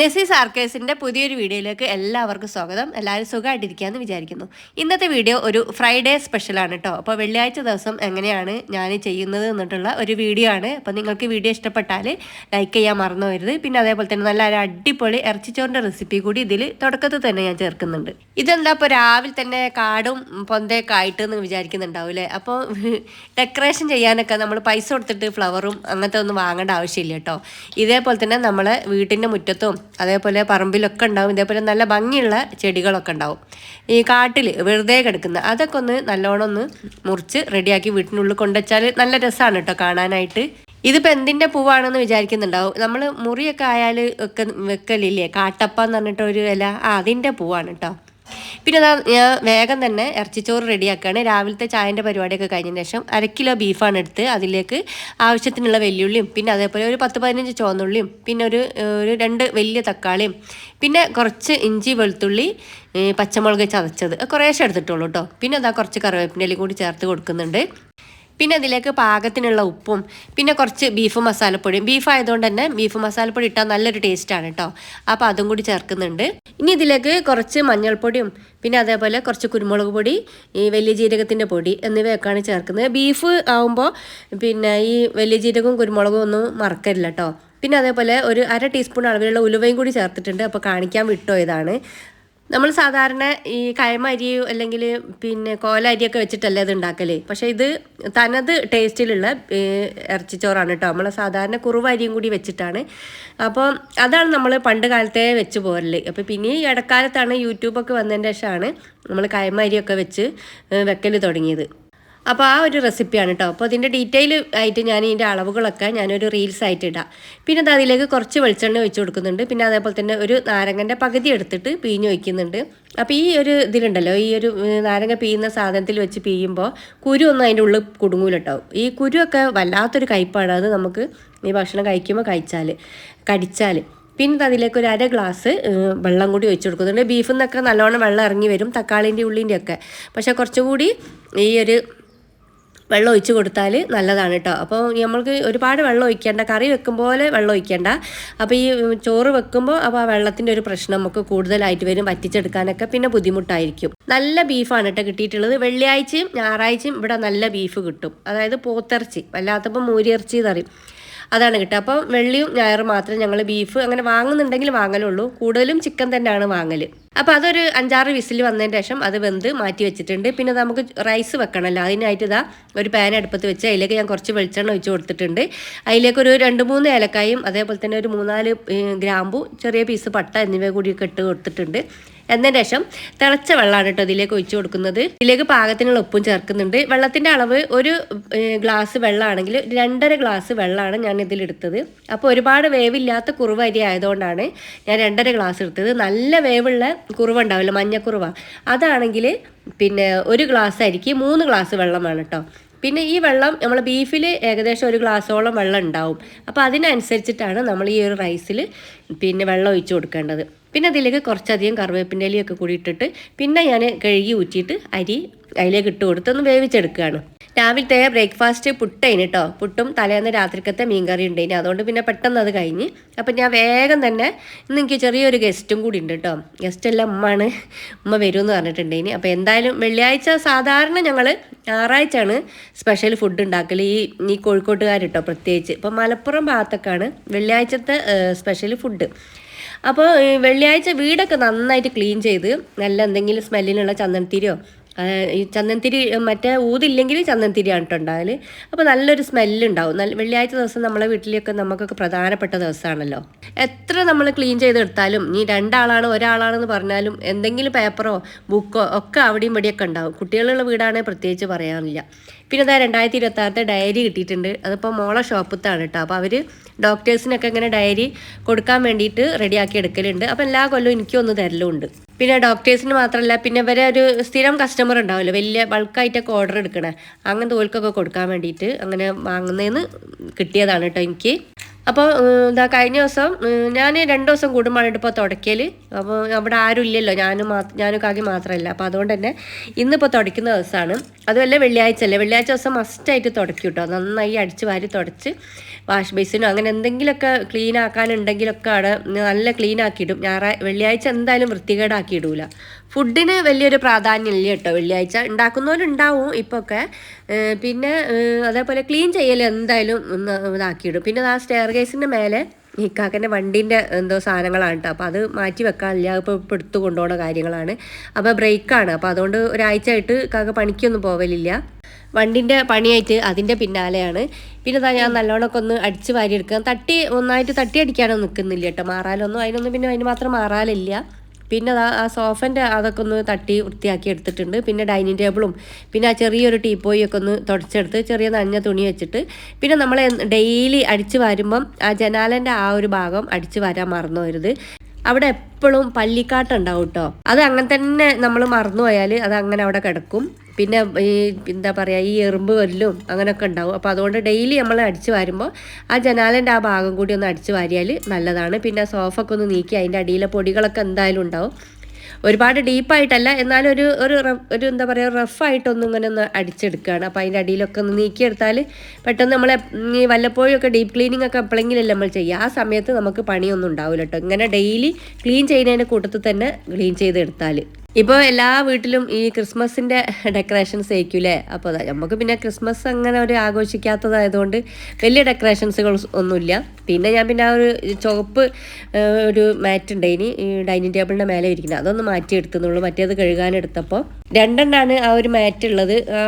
നെസീസ് ആർക്കേഴ്സിന്റെ പുതിയൊരു വീഡിയോയിലേക്ക് എല്ലാവർക്കും സ്വാഗതം. എല്ലാവരും സുഖമായിട്ടിരിക്കുകയെന്ന് വിചാരിക്കുന്നു. ഇന്നത്തെ വീഡിയോ ഒരു ഫ്രൈഡേ സ്പെഷ്യലാണ് കേട്ടോ. അപ്പോൾ വെള്ളിയാഴ്ച ദിവസം എങ്ങനെയാണ് ഞാൻ ചെയ്യുന്നത് എന്നിട്ടുള്ള ഒരു വീഡിയോ ആണ്. അപ്പോൾ നിങ്ങൾക്ക് വീഡിയോ ഇഷ്ടപ്പെട്ടാൽ ലൈക്ക് ചെയ്യാൻ മറന്നു വരുത് പിന്നെ അതേപോലെ തന്നെ നല്ല ഒരു അടിപൊളി ഇറച്ചിച്ചോറിന്റെ റെസിപ്പി കൂടി ഇതിൽ തുടക്കത്തിൽ തന്നെ ഞാൻ ചേർക്കുന്നുണ്ട്. ഇതെന്താ ഇപ്പോൾ രാവിലെ തന്നെ കാടും പൊന്തയൊക്കെ ആയിട്ട് എന്ന് വിചാരിക്കുന്നുണ്ടാവും അല്ലേ? അപ്പോൾ ഡെക്കറേഷൻ ചെയ്യാനൊക്കെ നമ്മൾ പൈസ കൊടുത്തിട്ട് ഫ്ലവറും അങ്ങനത്തെ ഒന്നും വാങ്ങേണ്ട ആവശ്യമില്ല കേട്ടോ. ഇതേപോലെ തന്നെ നമ്മളെ വീട്ടിന്റെ മുറ്റത്തും അതേപോലെ പറമ്പിലൊക്കെ ഉണ്ടാവും. ഇതേപോലെ നല്ല ഭംഗിയുള്ള ചെടികളൊക്കെ ഉണ്ടാവും. ഈ കാട്ടിൽ വെറുതെ കിടക്കുന്ന അതൊക്കെ ഒന്ന് നല്ലോണം ഒന്ന് മുറിച്ച് റെഡിയാക്കി വീട്ടിനുള്ളിൽ കൊണ്ടുവച്ചാൽ നല്ല രസമാണ് കേട്ടോ കാണാനായിട്ട്. ഇതിപ്പോൾ എന്തിന്റെ പൂവാണെന്ന് വിചാരിക്കുന്നുണ്ടാവും. നമ്മൾ മുറിയൊക്കെ ആയാൽ ഒക്കെ വെക്കലില്ലേ? കാട്ടപ്പ എന്ന് പറഞ്ഞിട്ട് ഒരു ഇല. ആ അതിന്റെ പൂവാണ് കേട്ടോ പിന്നെ ഞാൻ വേഗം തന്നെ ഇറച്ചിച്ചോറ് റെഡിയാക്കുകയാണ് രാവിലത്തെ ചായന്റെ പരിപാടിയൊക്കെ കഴിഞ്ഞതിന് ശേഷം അര കിലോ ബീഫാണ് എടുത്ത് അതിലേക്ക് ആവശ്യത്തിനുള്ള വെല്ലുള്ളിയും പിന്നെ അതേപോലെ ഒരു പത്ത് പതിനഞ്ച് ചുവന്നുള്ളിയും പിന്നെ ഒരു ഒരു രണ്ട് വലിയ തക്കാളിയും പിന്നെ കുറച്ച് ഇഞ്ചി വെളുത്തുള്ളി പച്ചമുളക് ചതച്ചത്. കുറേശ്ശെ എടുത്തിട്ടുള്ളൂ കേട്ടോ പിന്നെ അതാ കുറച്ച് കറിവേപ്പിന്റെ കൂടി ചേർത്ത് കൊടുക്കുന്നുണ്ട്. പിന്നെ അതിലേക്ക് പാകത്തിനുള്ള ഉപ്പും പിന്നെ കുറച്ച് ബീഫ് മസാലപ്പൊടിയും. ബീഫ് ആയതുകൊണ്ട് തന്നെ ബീഫ് മസാലപ്പൊടി ഇട്ടാൽ നല്ലൊരു ടേസ്റ്റ് ആണ് കേട്ടോ അപ്പോൾ അതും കൂടി ചേർക്കുന്നുണ്ട്. ഇനി ഇതിലേക്ക് കുറച്ച് മഞ്ഞൾപ്പൊടിയും പിന്നെ അതേപോലെ കുറച്ച് കുരുമുളക് പൊടി ഈ വലിയ ജീരകത്തിന്റെ പൊടി എന്നിവയൊക്കെയാണ് ചേർക്കുന്നത്. ബീഫ് ആവുമ്പോൾ പിന്നെ ഈ വലിയ ജീരകവും കുരുമുളകും ഒന്നും മറക്കരുല്ല കേട്ടോ പിന്നെ അതേപോലെ ഒരു അര ടീസ്പൂൺ അളവിലുള്ള ഉലുവയും കൂടി ചേർത്തിട്ടുണ്ട്. അപ്പോൾ കാണിക്കാൻ വിട്ടുപോയതാണ് നമ്മൾ സാധാരണ ഈ കയമ അരി അല്ലെങ്കിൽ പിന്നെ കോല അരിയൊക്കെ വെച്ചിട്ടല്ലേ ഇത് ഉണ്ടാക്കൽ. പക്ഷേ ഇത് തനത് ടേസ്റ്റിലുള്ള ഇറച്ചിച്ചോറാണ് കേട്ടോ. നമ്മൾ സാധാരണ കുറുവ അരിയും കൂടി വെച്ചിട്ടാണ്. അപ്പോൾ അതാണ് നമ്മൾ പണ്ട് കാലത്തെ വെച്ച് പോരൽ. അപ്പോൾ പിന്നെ ഈ ഇടക്കാലത്താണ് യൂട്യൂബൊക്കെ വന്നതിന്റെ ശേഷമാണ് നമ്മൾ കയമ അരിയൊക്കെ വെച്ച് വെക്കൽ തുടങ്ങിയത്. അപ്പോൾ ആ ഒരു റെസിപ്പിയാണ് കേട്ടോ അപ്പോൾ അതിന്റെ ഡീറ്റെയിൽ ആയിട്ട് ഞാൻ ഇതിന്റെ അളവുകളൊക്കെ ഞാനൊരു റീൽസ് ആയിട്ട് ഇടാം. പിന്നെ അത് അതിലേക്ക് കുറച്ച് വെളിച്ചെണ്ണ ഒഴിച്ച് കൊടുക്കുന്നുണ്ട്. പിന്നെ അതേപോലെ തന്നെ ഒരു നാരങ്ങന്റെ പകുതി എടുത്തിട്ട് പിഴിഞ്ഞ് ഒഴിക്കുന്നുണ്ട്. അപ്പോൾ ഈ ഒരു ഇതിലുണ്ടല്ലോ ഈ ഒരു നാരങ്ങ പിയുന്ന സാധനത്തിൽ വെച്ച് പിയുമ്പോൾ കുരു ഒന്നും അതിന്റെ ഉള്ളിൽ കുടുങ്ങൂല കേട്ടോ ഈ കുരുവൊക്കെ വല്ലാത്തൊരു കയ്പാണ് അത് നമുക്ക് ഈ ഭക്ഷണം കഴിക്കുമ്പോൾ കഴിച്ചാൽ കടിച്ചാൽ പിന്നെ അതിലേക്ക് ഒരു അര ഗ്ലാസ് വെള്ളം കൂടി ഒഴിച്ച് കൊടുക്കുന്നുണ്ട്. ബീഫിൽ നിന്നൊക്കെ നല്ലോണം വെള്ളം ഇറങ്ങി വരും തക്കാളിന്റെ ഉള്ളിന്റെ ഒക്കെ പക്ഷേ കുറച്ചുകൂടി ഈ ഒരു വെള്ളം ഒഴിച്ച് കൊടുത്താൽ നല്ലതാണ് കേട്ടോ. അപ്പോൾ നമ്മൾക്ക് ഒരുപാട് വെള്ളം ഒഴിക്കേണ്ട കറി വെക്കും പോലെ വെള്ളം ഒഴിക്കേണ്ട. അപ്പോൾ ഈ ചോറ് വെക്കുമ്പോൾ അപ്പോൾ ആ വെള്ളത്തിന്റെ ഒരു പ്രശ്നം നമുക്ക് കൂടുതലായിട്ട് വരും വറ്റിച്ചെടുക്കാനൊക്കെ പിന്നെ ബുദ്ധിമുട്ടായിരിക്കും. നല്ല ബീഫാണ് കേട്ടോ കിട്ടിയിട്ടുള്ളത്. വെള്ളിയാഴ്ചയും ഞായറാഴ്ചയും ഇവിടെ നല്ല ബീഫ് കിട്ടും. അതായത് പോത്തിറച്ചി വല്ലാത്തപ്പോൾ മൂരിയിറച്ചി പറയും അതാണ് കിട്ടുക. അപ്പോൾ വെള്ളിയും ഞായറും മാത്രം ഞങ്ങൾ ബീഫ് അങ്ങനെ വാങ്ങുന്നുണ്ടെങ്കിൽ വാങ്ങലുള്ളൂ. കൂടുതലും ചിക്കൻ തന്നെയാണ് വാങ്ങൽ. അപ്പോൾ അതൊരു അഞ്ചാറ് വിസിൽ വന്നതിന് ശേഷം അത് വെന്ത് മാറ്റി വെച്ചിട്ടുണ്ട്. പിന്നെ നമുക്ക് റൈസ് വെക്കണമല്ലോ അതിനായിട്ട് ഇതാ ഒരു പാൻ അടുപ്പത്ത് വെച്ച് അതിലേക്ക് ഞാൻ കുറച്ച് വെളിച്ചെണ്ണ ഒഴിച്ച് കൊടുത്തിട്ടുണ്ട്. അതിലേക്ക് ഒരു രണ്ട് മൂന്ന് ഏലക്കായും അതേപോലെ തന്നെ ഒരു മൂന്നാൽ ഗ്രാമ്പു ചെറിയ പീസ് പട്ട എന്നിവ കൂടിയൊക്കെ ഇട്ട് കൊടുത്തിട്ടുണ്ട്. എന്നതിന് ശേഷം തിളച്ച വെള്ളമാണ് കേട്ടോ ഇതിലേക്ക് ഒഴിച്ചു കൊടുക്കുന്നത്. ഇതിലേക്ക് പാകത്തിനുള്ള ഉപ്പും ചേർക്കുന്നുണ്ട്. വെള്ളത്തിന്റെ അളവ് ഒരു ഗ്ലാസ് വെള്ളമാണെങ്കിൽ രണ്ടര ഗ്ലാസ് വെള്ളമാണ് ഞാൻ ഇതിലെടുത്തത് അപ്പോൾ ഒരുപാട് വേവില്ലാത്ത കുറുവരി ആയതുകൊണ്ടാണ് ഞാൻ രണ്ടര ഗ്ലാസ് എടുത്തത്. നല്ല വേവുള്ള കുറുവ ഉണ്ടാവില്ല മഞ്ഞക്കുറുവ. അതാണെങ്കിൽ പിന്നെ ഒരു ഗ്ലാസ് അരിക്ക് മൂന്ന് ഗ്ലാസ് വെള്ളം വേണം കേട്ടോ പിന്നെ ഈ വെള്ളം നമ്മൾ ബീഫിൽ ഏകദേശം ഒരു ഗ്ലാസ്സോളം വെള്ളം ഉണ്ടാവും. അപ്പോൾ അതിനനുസരിച്ചിട്ടാണ് നമ്മൾ ഈ ഒരു റൈസിൽ പിന്നെ വെള്ളം ഒഴിച്ചു കൊടുക്കേണ്ടത്. പിന്നെ അതിലേക്ക് കുറച്ചധികം കറിവേപ്പിന്റെ ഇലയൊക്കെ കൂടി ഇട്ടിട്ട് പിന്നെ ഞാൻ കഴുകി ഊറ്റിയിട്ട് അരി അതിലേക്ക് ഇട്ട് കൊടുത്ത് ഒന്ന് വേവിച്ചെടുക്കുകയാണ്. രാവിലത്തെ ബ്രേക്ക്ഫാസ്റ്റ് പുട്ടേന് കേട്ടോ പുട്ടും തലേന്ന് രാത്രിക്കത്തെ മീൻകറി ഇനി അതുകൊണ്ട് പിന്നെ പെട്ടെന്ന് അത് കഴിഞ്ഞ്. അപ്പം ഞാൻ വേഗം തന്നെ ഇന്ന് എനിക്ക് ചെറിയൊരു ഗസ്റ്റും കൂടി ഉണ്ട് കേട്ടോ ഗസ്റ്റ് എല്ലാം ഉമ്മാണ്. ഉമ്മ വരുമെന്ന് പറഞ്ഞിട്ടുണ്ടേന്. അപ്പോൾ എന്തായാലും വെള്ളിയാഴ്ച സാധാരണ ഞങ്ങൾ ഞായറാഴ്ചയാണ് സ്പെഷ്യൽ ഫുഡ് ഉണ്ടാക്കൽ ഈ ഈ കോഴിക്കോട്ടുകാർ കേട്ടോ പ്രത്യേകിച്ച്. ഇപ്പം മലപ്പുറം ഭാഗത്തൊക്കെയാണ് വെള്ളിയാഴ്ചത്തെ സ്പെഷ്യൽ ഫുഡ്. അപ്പോൾ വെള്ളിയാഴ്ച വീടൊക്കെ നന്നായിട്ട് ക്ലീൻ ചെയ്ത് നല്ല എന്തെങ്കിലും സ്മെല്ലിനുള്ള ചന്ദനത്തിരിയോ ഈ ചന്ദനത്തിരി മറ്റേ ഊതില്ലെങ്കിൽ ചന്ദനത്തിരിയാണ് കേട്ടോ ഉണ്ടാകൽ അപ്പോൾ നല്ലൊരു സ്മെല്ലുണ്ടാവും. നല്ല വെള്ളിയാഴ്ച ദിവസം നമ്മളെ വീട്ടിലൊക്കെ നമുക്കൊക്കെ പ്രധാനപ്പെട്ട ദിവസമാണല്ലോ. എത്ര നമ്മൾ ക്ലീൻ ചെയ്തെടുത്താലും നീ രണ്ടാളാണ് ഒരാളാണെന്ന് പറഞ്ഞാലും എന്തെങ്കിലും പേപ്പറോ ബുക്കോ ഒക്കെ അവിടെയും ഇവിടെയൊക്കെ ഉണ്ടാവും. കുട്ടികളുള്ള വീടാണെങ്കിൽ പ്രത്യേകിച്ച് പറയാനില്ല. പിന്നെ അതാ രണ്ടായിരത്തി ഇരുപത്തി ആറത്തെ ഡയറി കിട്ടിയിട്ടുണ്ട്. അതിപ്പോൾ മോളെ ഷോപ്പത്താണ് കേട്ടോ. അപ്പോൾ അവർ ഡോക്ടേഴ്സിനൊക്കെ ഇങ്ങനെ ഡയറി കൊടുക്കാൻ വേണ്ടിയിട്ട് റെഡിയാക്കി എടുക്കലുണ്ട്. അപ്പോൾ എല്ലാ കൊല്ലവും എനിക്കൊന്ന് തരലുണ്ട് പിന്നെ ഡോക്ടേഴ്സിന് മാത്രമല്ല പിന്നെ ഇവരെ ഒരു സ്ഥിരം കസ്റ്റമർ ഉണ്ടാവില്ല വലിയ ബൾക്കായിട്ടൊക്കെ ഓർഡർ എടുക്കണേ. അങ്ങനെ തോൽക്കൊക്കെ കൊടുക്കാൻ വേണ്ടിയിട്ട് അങ്ങനെ വാങ്ങുന്നതെന്ന് കിട്ടിയതാണ് കേട്ടോ എനിക്ക്. അപ്പോൾ ഇതാ കഴിഞ്ഞ ദിവസം ഞാൻ രണ്ട് ദിവസം കൂടുമ്പോഴാണ് ഇപ്പോൾ തുടയ്ക്കൽ അപ്പോൾ അവിടെ ആരും ഇല്ലല്ലോ. ഞാനും മാ ഞാനും കാക്കി മാത്രമല്ല. അപ്പോൾ അതുകൊണ്ട് തന്നെ ഇന്നിപ്പോൾ തുടയ്ക്കുന്ന ദിവസമാണ്. അതുമല്ല വെള്ളിയാഴ്ച അല്ലേ? വെള്ളിയാഴ്ച ദിവസം മസ്റ്റായിട്ട് തുടയ്ക്കും കേട്ടോ. നന്നായി അടിച്ച് വാരി തുടച്ച് വാഷ് ബേസിനോ അങ്ങനെ എന്തെങ്കിലുമൊക്കെ ക്ലീൻ ആക്കാനുണ്ടെങ്കിലൊക്കെ അവിടെ നല്ല ക്ലീൻ ആക്കിയിടും ഞായറാഴ്ച വെള്ളിയാഴ്ച എന്തായാലും വൃത്തികേടാക്കി ഇടൂല. ഫുഡിന് വലിയൊരു പ്രാധാന്യം ഇല്ല കേട്ടോ വെള്ളിയാഴ്ച. ഉണ്ടാക്കുന്നവരുണ്ടാവും ഇപ്പോൾ ഒക്കെ പിന്നെ അതേപോലെ ക്ലീൻ ചെയ്യൽ എന്തായാലും ഒന്ന് ഇതാക്കിയിടും. പിന്നെ ആ സ്റ്റെയർ കേസിന്റെ മേലെ ഈ കാക്കന്റെ വണ്ടീന്റെ എന്തോ സാധനങ്ങളാണ് കേട്ടോ. അപ്പോൾ അത് മാറ്റി വെക്കാനില്ല. ഇപ്പോൾ ഇപ്പോൾ എടുത്തു കൊണ്ടുപോകുന്ന കാര്യങ്ങളാണ്. അപ്പോൾ ബ്രേക്കാണ്. അപ്പോൾ അതുകൊണ്ട് ഒരാഴ്ച ആയിട്ട് കാക്ക പണിക്കൊന്നും പോവലില്ല. വണ്ടിന്റെ പണിയായിട്ട് അതിന്റെ പിന്നാലെയാണ്. പിന്നെ താ ഞാൻ നല്ലോണമൊക്കെ ഒന്ന് അടിച്ച് വാരി എടുക്കാം തട്ടി ഒന്നായിട്ട് തട്ടി അടിക്കാനൊന്നും നിൽക്കുന്നില്ല കേട്ടോ. മാറാലൊന്നും അതിനൊന്നും പിന്നെ അതിന് മാത്രം മാറാലില്ല. പിന്നെ ആ സോഫന്റെ അതൊക്കെ ഒന്ന് തട്ടി വൃത്തിയാക്കി എടുത്തിട്ടുണ്ട്. പിന്നെ ഡൈനിങ് ടേബിളും പിന്നെ ആ ചെറിയൊരു ടീപ്പോയൊക്കെ ഒന്ന് തുടച്ചെടുത്ത് ചെറിയ നഞ്ഞ തുണി വെച്ചിട്ട് പിന്നെ നമ്മൾ ഡെയിലി അടിച്ച് വരുമ്പം ആ ജനാലന്റെ ആ ഒരു ഭാഗം അടിച്ച് വരാൻ മറന്നു വരുത് അവിടെ എപ്പോഴും പല്ലിക്കാട്ടുണ്ടാവും കേട്ടോ അത് അങ്ങനെ തന്നെ നമ്മൾ മറന്നു പോയാൽ അത് അങ്ങനെ അവിടെ കിടക്കും. പിന്നെ ഈ എന്താ പറയുക ഈ എറുമ്പ് വല്ലും അങ്ങനെയൊക്കെ ഉണ്ടാവും. അപ്പോൾ അതുകൊണ്ട് ഡെയിലി നമ്മൾ അടിച്ച് വാരുമ്പോൾ ആ ജനാലന്റെ ആ ഭാഗം കൂടി ഒന്ന് അടിച്ച് വാരിയാൽ നല്ലതാണ്. പിന്നെ സോഫൊക്കെ ഒന്ന് നീക്കി അതിന്റെ അടിയിലെ പൊടികളൊക്കെ എന്തായാലും ഉണ്ടാവും. ഒരുപാട് ഡീപ്പായിട്ടല്ല എന്നാലും ഒരു ഒരു ഒരു എന്താ പറയുക റഫായിട്ടൊന്നും ഇങ്ങനെ ഒന്ന് അടിച്ചെടുക്കുകയാണ് അപ്പോൾ അതിന്റെ അടിയിലൊക്കെ ഒന്ന് നീക്കിയെടുത്താൽ പെട്ടെന്ന് നമ്മളെ ഈ വല്ലപ്പോഴും ഒക്കെ ഡീപ്പ് ക്ലീനിങ് ഒക്കെ എപ്പോഴെങ്കിലല്ലേ നമ്മൾ ചെയ്യുക. ആ സമയത്ത് നമുക്ക് പണിയൊന്നും ഉണ്ടാവില്ല കേട്ടോ ഇങ്ങനെ ഡെയിലി ക്ലീൻ ചെയ്യുന്നതിന്റെ കൂട്ടത്തിൽ തന്നെ ക്ലീൻ ചെയ്തെടുത്താൽ ഇപ്പോൾ എല്ലാ വീട്ടിലും ഈ ക്രിസ്മസിന്റെ ഡെക്കറേഷൻസ് ആയിരിക്കൂലേ അപ്പോൾ നമുക്ക് പിന്നെ ക്രിസ്മസ് അങ്ങനെ ഒരു ആഘോഷിക്കാത്തതായതുകൊണ്ട് വലിയ ഡെക്കറേഷൻസുകൾ ഒന്നുമില്ല. പിന്നെ ഞാൻ പിന്നെ ആ ഒരു ചുവപ്പ് ഒരു മാറ്റ് ഉണ്ടായിനി ഈ ഡൈനിങ് ടേബിളിന്റെ മേലെ ഇരിക്കുന്നത്. അതൊന്ന് മാറ്റി എടുത്തുന്നുള്ളൂ മറ്റേത് കഴുകാനെടുത്തപ്പോൾ. രണ്ടെണ്ണമാണ് ആ ഒരു മാറ്റ് ഉള്ളത്. ആ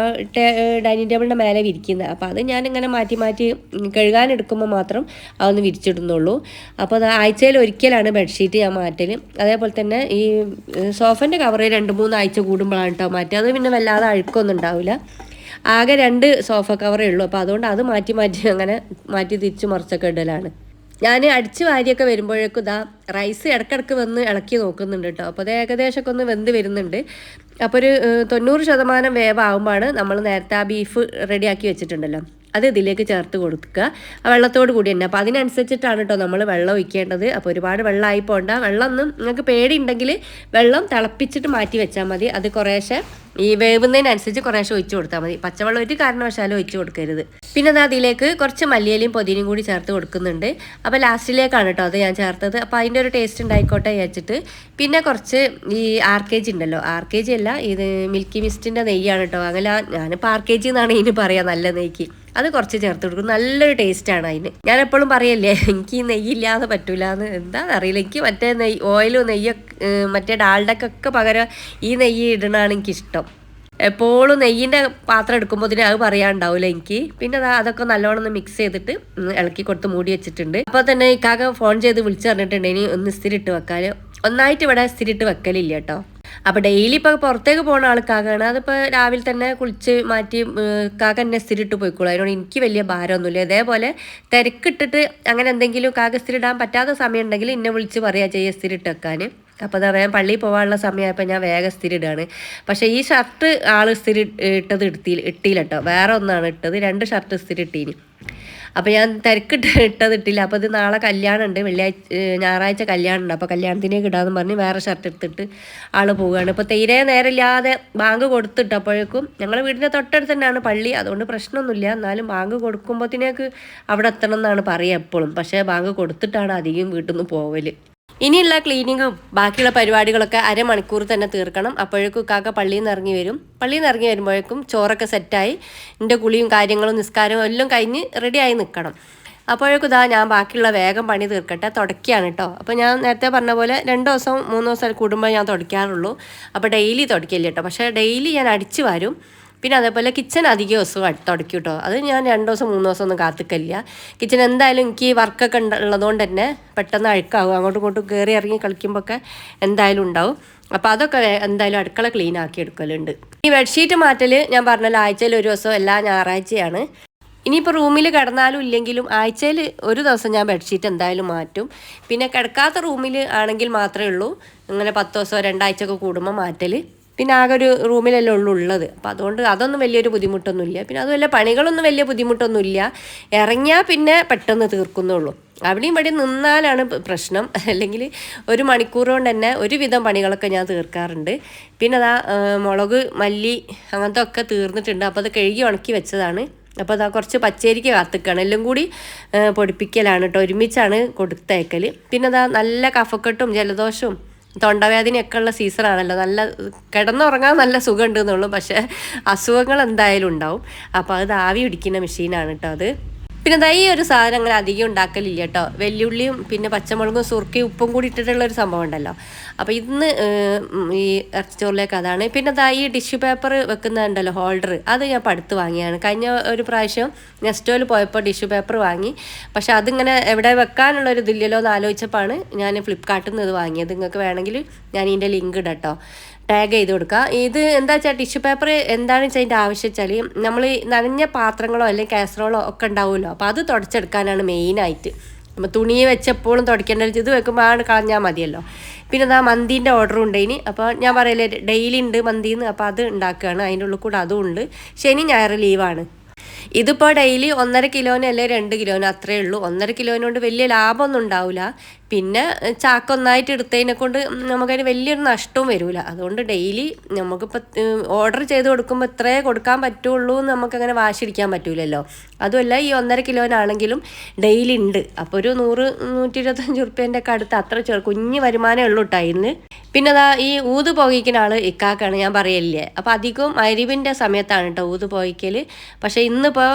ഡൈനിങ് ടേബിളിന്റെ മേലെ വിരിക്കുന്നത്. അപ്പോൾ അത് ഞാനിങ്ങനെ മാറ്റി മാറ്റി കഴുകാനെടുക്കുമ്പോൾ മാത്രം അതൊന്ന് വിരിച്ചിടുന്നുള്ളൂ. അപ്പോൾ അത് ആഴ്ചയിൽ ഒരിക്കലാണ് ബെഡ്ഷീറ്റ് ഞാൻ മാറ്റൽ അതേപോലെ തന്നെ ഈ സോഫന്റെ കവർ രണ്ട് മൂന്ന് ആഴ്ച കൂടുമ്പോഴാണ് കേട്ടോ മാറ്റുക അത് പിന്നെ വല്ലാതെ അഴുക്കൊന്നും ഉണ്ടാവില്ല. ആകെ രണ്ട് സോഫ കവറേ ഉള്ളൂ. അപ്പോൾ അതുകൊണ്ട് അത് മാറ്റി മാറ്റി അങ്ങനെ മാറ്റി തിരിച്ച് മറിച്ചൊക്കെ ഇടലാണ്. ഞാൻ അടിച്ച് വാരിയൊക്കെ വരുമ്പോഴേക്കും ഇതാ റൈസ് ഇടക്കിടക്ക് വന്ന് ഇളക്കി നോക്കുന്നുണ്ട് കേട്ടോ അപ്പോൾ അത് ഏകദേശമൊക്കെ ഒന്ന് വെന്ത് വരുന്നുണ്ട്. അപ്പോൾ ഒരു തൊണ്ണൂറ് ശതമാനം വേവാകുമ്പോഴാണ് നമ്മൾ നേരത്തെ ആ ബീഫ് റെഡിയാക്കി വെച്ചിട്ടുണ്ടല്ലോ. അത് ഇതിലേക്ക് ചേർത്ത് കൊടുക്കുക. വെള്ളത്തോട് കൂടി തന്നെ. അപ്പോൾ അതിനനുസരിച്ചിട്ടാണ് കേട്ടോ നമ്മൾ വെള്ളം ഒഴിക്കേണ്ടത്. അപ്പോൾ ഒരുപാട് വെള്ളമായി പോകണ്ട വെള്ളം ഒന്നും നിങ്ങൾക്ക് പേടി ഉണ്ടെങ്കിൽ വെള്ളം തിളപ്പിച്ചിട്ട് മാറ്റി വെച്ചാൽ മതി. അത് കുറേശ്ശെ ഈ വേവുന്നതിനനുസരിച്ച് കുറേശ്ശെ ഒഴിച്ചു കൊടുത്താൽ മതി. പച്ചവെള്ളം ഒരു കാരണവശാലും ഒഴിച്ചു കൊടുക്കരുത്. പിന്നെ അത് അതിലേക്ക് കുറച്ച് മല്ലിയിലയും പൊതിനയും കൂടി ചേർത്ത് കൊടുക്കുന്നുണ്ട്. അപ്പോൾ ലാസ്റ്റിലേക്കാണ് കേട്ടോ അത് ഞാൻ ചേർത്തത്. അപ്പോൾ അതിന്റെ ഒരു ടേസ്റ്റ് ഉണ്ടായിക്കോട്ടെ വിചാരിച്ചിട്ട്. പിന്നെ കുറച്ച് ഈ ആർ കെ ജി ഉണ്ടല്ലോ. ആർ കെ ജി അല്ല ഇത് മിൽക്കി മിസ്റ്റിന്റെ നെയ്യാണ് കേട്ടോ അങ്ങനെ ഞാനിപ്പോൾ ആർ കെ ജി എന്നാണ് ഇതിന് പറയുക നല്ല നെയ്ക്ക്. അത് കുറച്ച് ചേർത്ത് കൊടുക്കും. നല്ലൊരു ടേസ്റ്റ് ആണ് അതിന്. ഞാൻ എപ്പോഴും പറയല്ലേ എനിക്ക് ഈ നെയ്യില്ലാതെ പറ്റൂല എന്ന് എന്താണെന്ന് അറിയില്ല. എനിക്ക് മറ്റേ നെയ്യ് ഓയിലും നെയ്യൊക്കെ മറ്റേ ഡാൾഡക്കൊക്കെ പകരം ഈ നെയ്യ് എനിക്ക് എനിക്കിഷ്ടം. എപ്പോഴും നെയ്യിന്റെ പാത്രം എടുക്കുമ്പോൾ അത് പറയാനുണ്ടാവില്ല എനിക്ക്. പിന്നെ ദാ അതൊക്കെ നല്ലോണം ഒന്ന് മിക്സ് ചെയ്തിട്ട് ഇളക്കി കൊടുത്ത് മൂടി വെച്ചിട്ടുണ്ട്. അപ്പോൾ തന്നെ ഇക്കാക്ക ഫോൺ ചെയ്ത് വിളിച്ചു പറഞ്ഞിട്ടുണ്ട് ഇനി ഒന്ന് സ്ഥിരിട്ട് വെക്കാൻ ഒന്നായിട്ട് ഇവിടെ സ്ഥിരിട്ട് വെക്കലില്ല കേട്ടോ. അപ്പോൾ ഡെയിലി ഇപ്പോൾ പുറത്തേക്ക് പോകുന്ന ആൾക്കാകാണ് അതിപ്പോൾ രാവിലെ തന്നെ കുളിച്ച് മാറ്റി കാക്ക എന്നെ സ്ഥിരിട്ട് പോയിക്കോളൂ. അതിനോട് എനിക്ക് വലിയ ഭാരമൊന്നുമില്ല. ഇതേപോലെ തിരക്കിട്ടിട്ട് അങ്ങനെ എന്തെങ്കിലും കാക്ക സ്ഥിരിടാൻ പറ്റാത്ത സമയം ഉണ്ടെങ്കിൽ എന്നെ വിളിച്ച് പറയാ ചെയ്യുക സ്ഥിരിട്ട് വെക്കാൻ അപ്പോൾ അതാ വേഗം പള്ളിയിൽ പോകാനുള്ള സമയമായപ്പോൾ ഞാൻ വേഗം സ്ഥിരിടാണ് പക്ഷേ ഈ ഷർട്ട് ആൾ സ്ഥിരി ഇട്ടത് ഇട്ടില്ല കേട്ടോ. വേറെ ഒന്നാണ് ഇട്ടത്. രണ്ട് ഷർട്ട് സ്ഥിരി അപ്പോൾ ഞാൻ തിരക്കിട്ട് ഇട്ടത് ഇട്ടില്ല. അപ്പോൾ ഇത് നാളെ കല്യാണം ഉണ്ട് വെള്ളിയാഴ്ച ഞായറാഴ്ച കല്യാണം ഉണ്ട് അപ്പോൾ കല്യാണത്തിനേക്ക് ഇടാമെന്ന് പറഞ്ഞ് വേറെ ഷർട്ട് എടുത്തിട്ട് ആൾ പോവുകയാണ്. ഇപ്പോൾ തീരെ നേരമില്ലാതെ ബാങ്ക് കൊടുത്തിട്ടപ്പോഴേക്കും ഞങ്ങളുടെ വീടിന്റെ തൊട്ടടുത്ത് തന്നെയാണ് പള്ളി. അതുകൊണ്ട് പ്രശ്നമൊന്നുമില്ല. എന്നാലും ബാങ്ക് കൊടുക്കുമ്പോഴത്തേക്ക് അവിടെ എത്തണം എന്നാണ് പറയുക എപ്പോഴും. പക്ഷേ ബാങ്ക് കൊടുത്തിട്ടാണ് അധികം വീട്ടിൽ നിന്ന് പോവൽ. ഇനിയുള്ള ക്ലീനിങ്ങും ബാക്കിയുള്ള പരിപാടികളൊക്കെ അരമണിക്കൂർ തന്നെ തീർക്കണം. അപ്പോഴേക്കും കാക്ക പള്ളിയിൽ നിന്ന് ഇറങ്ങി വരും. പള്ളിയിൽ നിന്ന് ഇറങ്ങി വരുമ്പോഴേക്കും ചോറൊക്കെ സെറ്റായി എന്റെ കുളിയും കാര്യങ്ങളും നിസ്കാരവും എല്ലാം കഴിഞ്ഞ് റെഡിയായി നിൽക്കണം അപ്പോഴേക്കും ഇതാ ഞാൻ ബാക്കിയുള്ള വേഗം പണി തീർക്കട്ടെ തുടക്കുകയാണ് കേട്ടോ അപ്പോൾ ഞാൻ നേരത്തെ പറഞ്ഞ പോലെ രണ്ട് ദിവസം മൂന്ന് ദിവസം കൂടുമ്പോൾ ഞാൻ തുടയ്ക്കാറുള്ളൂ. അപ്പോൾ ഡെയിലി തുടക്കില്ല കേട്ടോ പക്ഷേ ഡെയിലി ഞാൻ അടിച്ചു വരും. പിന്നെ അതേപോലെ കിച്ചൺ അധികം ദിവസം അടുത്തുടക്കി കേട്ടോ അത് ഞാൻ രണ്ട് ദിവസം മൂന്ന് ദിവസം ഒന്നും കാത്തിക്കല്ല കിച്ചൺ എന്തായാലും എനിക്ക് വർക്കൊക്കെ ഉള്ളതുകൊണ്ട് തന്നെ പെട്ടെന്ന് അഴുക്കാവും. അങ്ങോട്ടും ഇങ്ങോട്ടും കയറി ഇറങ്ങി കളിക്കുമ്പോഴൊക്കെ എന്തായാലും ഉണ്ടാവും. അപ്പോൾ അതൊക്കെ എന്തായാലും അടുക്കള ക്ലീൻ ആക്കി എടുക്കലുണ്ട്. ഈ ബെഡ്ഷീറ്റ് മാറ്റൽ ഞാൻ പറഞ്ഞല്ലോ ആഴ്ചയിൽ ഒരു ദിവസം എല്ലാ ഞായറാഴ്ചയാണ്. ഇനിയിപ്പോൾ റൂമിൽ കിടന്നാലും ഇല്ലെങ്കിലും ആഴ്ചയിൽ ഒരു ദിവസം ഞാൻ ബെഡ്ഷീറ്റ് എന്തായാലും മാറ്റും. പിന്നെ കിടക്കാത്ത റൂമിൽ ആണെങ്കിൽ മാത്രമേ ഉള്ളൂ. ഇങ്ങനെ പത്ത് ദിവസമോ രണ്ടാഴ്ചയൊക്കെ കൂടുമ്പോൾ മാറ്റൽ പിന്നെ ആകെ ഒരു റൂമിലല്ലേ ഉള്ളൂ ഉള്ളത്. അപ്പോൾ അതുകൊണ്ട് അതൊന്നും വലിയൊരു ബുദ്ധിമുട്ടൊന്നുമില്ല. പിന്നെ അതുമല്ല പണികളൊന്നും വലിയ ബുദ്ധിമുട്ടൊന്നുമില്ല. ഇറങ്ങിയാൽ പിന്നെ പെട്ടെന്ന് തീർക്കുന്നുള്ളൂ അവിടെയും ഇവിടെ നിന്നാലാണ് പ്രശ്നം. അല്ലെങ്കിൽ ഒരു മണിക്കൂർ കൊണ്ട് തന്നെ ഒരുവിധം പണികളൊക്കെ ഞാൻ തീർക്കാറുണ്ട്. പിന്നെ അതാ മുളക് മല്ലി അങ്ങനത്തെ ഒക്കെ തീർന്നിട്ടുണ്ട്. അപ്പോൾ അത് കഴുകി ഉണക്കി വെച്ചതാണ്. അപ്പോൾ അതാ കുറച്ച് പച്ചരിക്ക് കാത്തിക്കാണ്. എല്ലാം കൂടി പൊടിപ്പിക്കലാണ് കേട്ടോ. ഒരുമിച്ചാണ് കൊടുത്തയക്കൽ പിന്നെ അതാ നല്ല കഫക്കെട്ടും ജലദോഷവും തൊണ്ടവേദനയൊക്കെ ഉള്ള സീസണാണല്ലോ നല്ല കിടന്നുറങ്ങാൻ നല്ല സുഖമുണ്ട് പക്ഷേ അസുഖങ്ങൾ എന്തായാലും ഉണ്ടാവും. അപ്പോൾ അത് ആവി പിടിക്കുന്ന മെഷീനാണ് കേട്ടോ അത്. പിന്നെ ദാ ഈ ഒരു സാധനം അങ്ങനെ അധികം ഉണ്ടാക്കലില്ല കേട്ടോ. വെല്ലുള്ളിയും പിന്നെ പച്ചമുളകും സുർക്കയും ഉപ്പും കൂടി ഇട്ടിട്ടുള്ള ഒരു സംഭവം ഉണ്ടല്ലോ. അപ്പോൾ ഇന്ന് ഈ ഇറച്ചിച്ചോറിലേക്ക് അതാണ്. പിന്നെ ദാ ഈ ടിഷ്യൂ പേപ്പർ വെക്കുന്നുണ്ടല്ലോ ഹോൾഡർ അത് ഞാൻ പടുത്ത് വാങ്ങിയാണ്. കഴിഞ്ഞ ഒരു പ്രാവശ്യം നെസ്റ്റോയിൽ പോയപ്പോൾ ടിഷ്യൂ പേപ്പർ വാങ്ങി. പക്ഷെ അതിങ്ങനെ എവിടെ വെക്കാനുള്ള ഒരു ഇതില്ലല്ലോ എന്ന് ആലോചിച്ചപ്പോഴാണ് ഞാൻ ഫ്ലിപ്കാർട്ടിൽ നിന്ന് ഇത് വാങ്ങിയത്. നിങ്ങൾക്ക് വേണമെങ്കിൽ ഞാൻ ഇതിന്റെ ലിങ്ക് ഇടാം കേട്ടോ. ടാഗ് ചെയ്ത് കൊടുക്കുക ഇത് എന്താ വെച്ചാൽ ടിഷ്യൂ പേപ്പർ എന്താണെന്ന് വെച്ചാൽ അതിന്റെ ആവശ്യം വെച്ചാൽ നമ്മൾ നനഞ്ഞ പാത്രങ്ങളോ അല്ലെങ്കിൽ കാസറോളോ ഒക്കെ ഉണ്ടാവുമല്ലോ. അപ്പോൾ അത് തുടച്ചെടുക്കാനാണ് മെയിനായിട്ട് നമ്മൾ തുണി വെച്ചപ്പോഴും തുടയ്ക്കേണ്ട ഇത് വെക്കുമ്പോൾ ആണ് കളഞ്ഞാൽ മതിയല്ലോ. പിന്നെ ഇതാ മന്തീന്റെ ഓർഡർ ഉണ്ട് ഇനി അപ്പോൾ ഞാൻ പറയലേ ഡെയിലി ഉണ്ട് മന്തിന്ന്. അപ്പോൾ അത് ഉണ്ടാക്കുകയാണ് അതിന്റെ ഉള്ളിൽ കൂടെ അതും ഉണ്ട്. ശനി ഞായർ ലീവാണ് ഇതിപ്പോൾ ഡെയിലി ഒന്നര കിലോന് അല്ലെങ്കിൽ രണ്ട് കിലോന് അത്രയേ ഉള്ളൂ. ഒന്നര കിലോനോണ്ട് വലിയ ലാഭമൊന്നും ഉണ്ടാവില്ല പിന്നെ ചാക്ക ഒന്നായിട്ട് എടുത്തതിനെ കൊണ്ട് നമുക്കതിന് വലിയൊരു നഷ്ടവും വരില്ല അതുകൊണ്ട് ഡെയിലി നമുക്കിപ്പോൾ ഓർഡർ ചെയ്ത് കൊടുക്കുമ്പോൾ ഇത്രേ കൊടുക്കാൻ പറ്റുള്ളൂ എന്ന് നമുക്കങ്ങനെ വാശിടിക്കാൻ പറ്റൂലല്ലോ. അതുമല്ല ഈ ഒന്നര കിലോനാണെങ്കിലും ഡെയിലി ഉണ്ട്. അപ്പോൾ ഒരു നൂറ് നൂറ്റി ഇരുപത്തഞ്ച് റുപ്യേന്റെ ഒക്കെ അടുത്ത് അത്ര ചെറു കുഞ്ഞ് വരുമാനമേ ഉള്ളൂ ടൈമിന് പിന്നെ അതാ ഈ ഊത് പോകിക്കുന്ന ആൾ ഇക്കാക്കാണ് ഞാൻ പറയല്ലേ അപ്പോൾ അധികവും അരിവിന്റെ സമയത്താണ് കേട്ടോ ഊത് പോയിക്കൽ പക്ഷേ ഇന്നിപ്പോൾ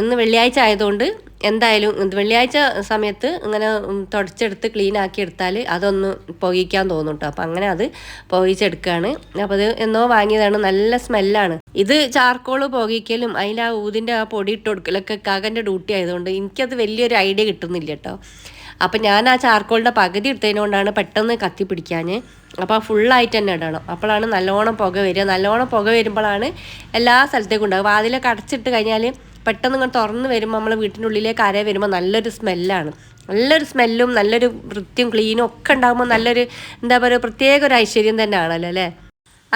ഇന്ന് വെള്ളിയാഴ്ച ആയതുകൊണ്ട് എന്തായാലും വെള്ളിയാഴ്ച സമയത്ത് ഇങ്ങനെ തുടച്ചെടുത്ത് ക്ലീൻ ആക്കി എടുത്താൽ അതൊന്ന് പുകയ്ക്കാൻ തോന്നും കേട്ടോ അപ്പം അങ്ങനെ അത് പുകയിച്ചെടുക്കുകയാണ് അപ്പോൾ അത് എന്നോ വാങ്ങിയതാണ്. നല്ല സ്മെല്ലാണ് ഇത് ചാർക്കോൾ പുകയ്ക്കലും അതിൽ ആ ഊതിന്റെ ആ പൊടി ഇട്ട് കൊടുക്കലൊക്കെ കാകന്റെ ഡ്യൂട്ടി ആയതുകൊണ്ട് എനിക്കത് വലിയൊരു ഐഡിയ കിട്ടുന്നില്ല കേട്ടോ അപ്പം ഞാൻ ആ ചാർക്കോളിന്റെ പകുതി എടുത്തതിനുകൊണ്ടാണ് പെട്ടെന്ന് കത്തി പിടിക്കാൻ അപ്പോൾ ഫുള്ളായിട്ട് തന്നെ ഇടണം. അപ്പോഴാണ് നല്ലോണം പുക വരിക. നല്ലോണം പുക വരുമ്പോഴാണ് എല്ലാ സ്ഥലത്തേക്കും ഉണ്ടാകും വാതിലൊക്കെ അടച്ചിട്ട് കഴിഞ്ഞാൽ പെട്ടെന്ന് ഇങ്ങനെ തുറന്ന് വരുമ്പോൾ നമ്മൾ ഉള്ളിലേക്ക് അരയെ വരുമ്പോൾ നല്ലൊരു സ്മെല്ലാണ്. നല്ലൊരു സ്മെല്ലും നല്ലൊരു വൃത്തിയും ക്ലീനും ഒക്കെ ഉണ്ടാകുമ്പോൾ നല്ലൊരു എന്താ പറയുക പ്രത്യേക ഒരു ഐശ്വര്യം തന്നെയാണല്ലോ അല്ലേ?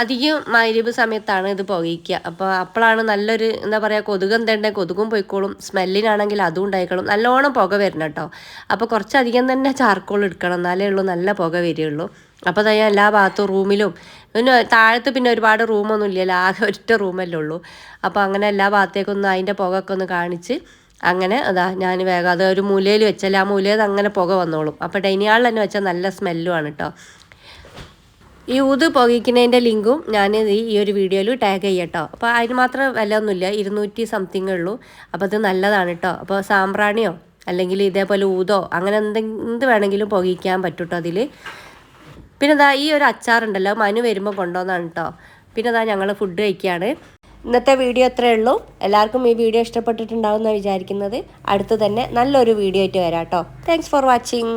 അധികം മരുവ് സമയത്താണ് ഇത് പുകയ്ക്കുക. അപ്പോൾ അപ്പോഴാണ് നല്ലൊരു എന്താ പറയുക കൊതുകും തന്നെ കൊതുകും പോയിക്കോളും. സ്മെല്ലിനാണെങ്കിൽ അതും ഉണ്ടായിക്കോളും. നല്ലോണം പുക വരണം കേട്ടോ. അപ്പോൾ കുറച്ചധികം തന്നെ ചാർക്കോൾ എടുക്കണം. എന്നാലേ ഉള്ളൂ നല്ല പുക വരികയുള്ളൂ. അപ്പോൾ ഞാൻ എല്ലാ ഭാഗത്തും റൂമിലും പിന്നെ താഴത്ത് പിന്നെ ഒരുപാട് റൂമൊന്നും ഇല്ലല്ലോ. ആകെ ഒറ്റ റൂമല്ലേ ഉള്ളൂ. അപ്പോൾ അങ്ങനെ എല്ലാ ഭാഗത്തേക്കൊന്ന് അതിന്റെ പുകയൊക്കെ ഒന്ന് കാണിച്ച് അങ്ങനെ അതാ ഞാൻ വേഗം അത് ഒരു മൂലയിൽ വെച്ചാൽ ആ മൂലയിൽ അങ്ങനെ പുക വന്നോളും. അപ്പോൾ ഡൈനിങ് തന്നെ വെച്ചാൽ നല്ല സ്മെല്ലുമാണ് കേട്ടോ. ഈ ഊത് പുകയ്ക്കുന്നതിന്റെ ലിങ്കും ഞാൻ ഈ ഒരു വീഡിയോയിൽ ടാഗ് ചെയ്യട്ടോ അപ്പോൾ അതിന് മാത്രം വില ഒന്നുമില്ല ഇരുന്നൂറ്റി സംതിങ് ഉള്ളൂ. അപ്പോൾ അത് നല്ലതാണ് കേട്ടോ അപ്പോൾ സാമ്പ്രാണിയോ അല്ലെങ്കിൽ ഇതേപോലെ ഊതോ അങ്ങനെ എന്ത് വേണമെങ്കിലും പുകയ്ക്കാൻ പറ്റും കേട്ടോ അതിൽ പിന്നെ ഇതാ ഈ ഒരു അച്ചാറുണ്ടല്ലോ മനു വരുമ്പോൾ കൊണ്ടുവന്നാണ് കേട്ടോ പിന്നെ ഇതാ ഞങ്ങൾ ഫുഡ് കഴിക്കുകയാണ് ഇന്നത്തെ വീഡിയോ അത്രയേ ഉള്ളൂ. എല്ലാവർക്കും ഈ വീഡിയോ ഇഷ്ടപ്പെട്ടിട്ടുണ്ടാവും എന്നാണ് വിചാരിക്കുന്നത്. അടുത്ത് തന്നെ നല്ലൊരു വീഡിയോ ആയിട്ട് വരാം കേട്ടോ താങ്ക്സ് ഫോർ വാച്ചിങ്